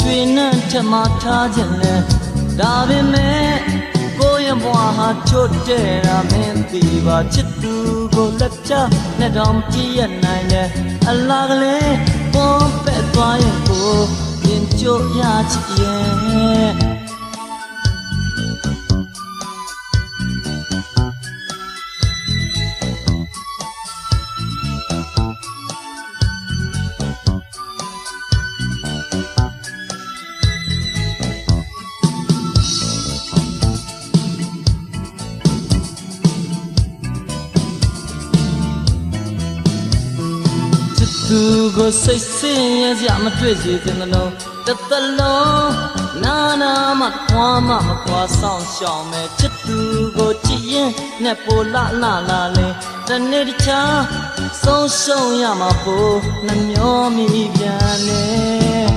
ထက်မှထားခြင်းလဲဒါပေမဲ့ကိုယ့်ရဲ့ဘဝဟာချွတ်တဲ့တာမင်းသိပါချစ်သူကိုလက်ချနဲ့တော့မကြည့်ရနိုင်နဲ့အလားကလေးပေါ်ပဲ့သွားရင်ကိုရင်ကြိုရချစ် သူကိုစိတ်ဆင်းရဲစရာမတွေ့စေချင်သလုံးတစ်သလုံးနာနာမခွာမမခွာဆောင်ရှောင်မဲ့ချစ်သူကိုကြည့်ရင်နဲ့ပိုလာလာလာလေတနေ့တခြားဆုံးရှုံးရမှာပိုနှမျောမိပြန်နေ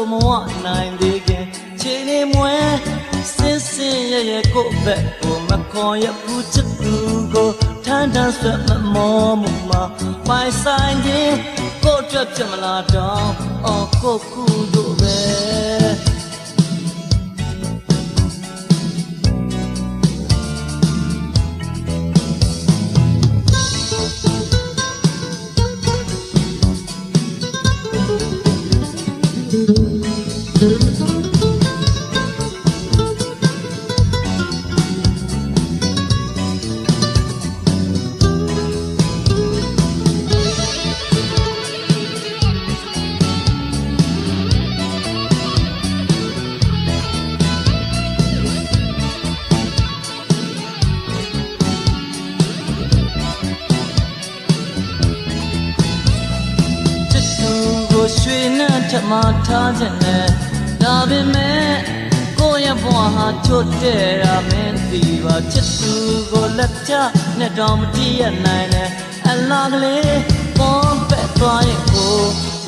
ကိုမဝနိုင်သေးခင်ခြေနေမွဲစင်စင်ရဲ့ရဲ့ကိုယ့်ဘက်ကိုမခွန်ရဘူးချစ်သူကိုထမ်းထမ်းဆွဲမမောမှုမှာပိုင်ဆိုင်ခြင်းကိုယ့်အတွက်ဖြစ်မလားတော့အော်ကိုယ့်ကူတို့ပဲ ရွှေနဲ့ထက်မှထားခြင်းနဲ့ဒါပေမဲ့ကိုယ့်ရဲ့ဘဝဟာချွတ်တဲ့တာမင်းသိပါချစ်သူကိုလက်ချနဲ့တော့မတည့်ရနိုင်နဲ့အလားကလေးပေါ်ပဲ့သွားရင်ကို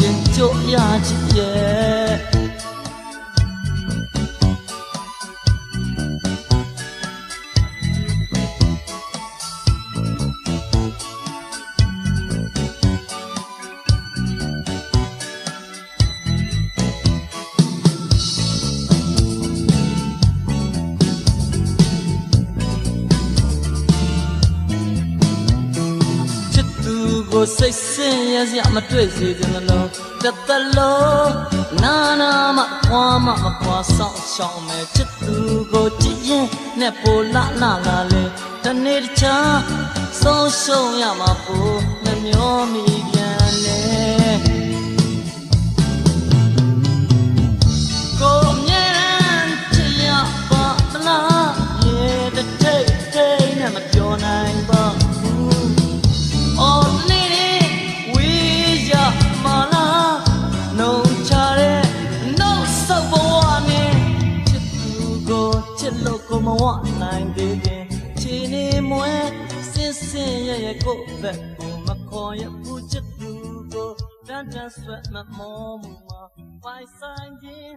ရင်ကြိုရချစ်ရဲ့ ကိုစိတ်ဆင်းရဲစရာမတွေ့စေချင်သလုံးတစ်သလုံးနာနာမခွာမမခွာဆောင်ရှောင်းမဲ့ချစ်သူကိုကြည့်ရင်နဲ့ပိုလာလာလာလေတနေ့တခြားဆုံးရှုံးရမှာပိုနှမျောမိ လို့ကိုမဝနိုင်သေးခင်ခြေနေမွဲစင်စင်ရဲ့ရဲ့ကိုယ့်ဘက်ကိုမခေါ်ရဘူးချစ်သူကိုတန်တန်ဆွဲမမောမှုမှာပိုင်ဆိုင်ခြင်း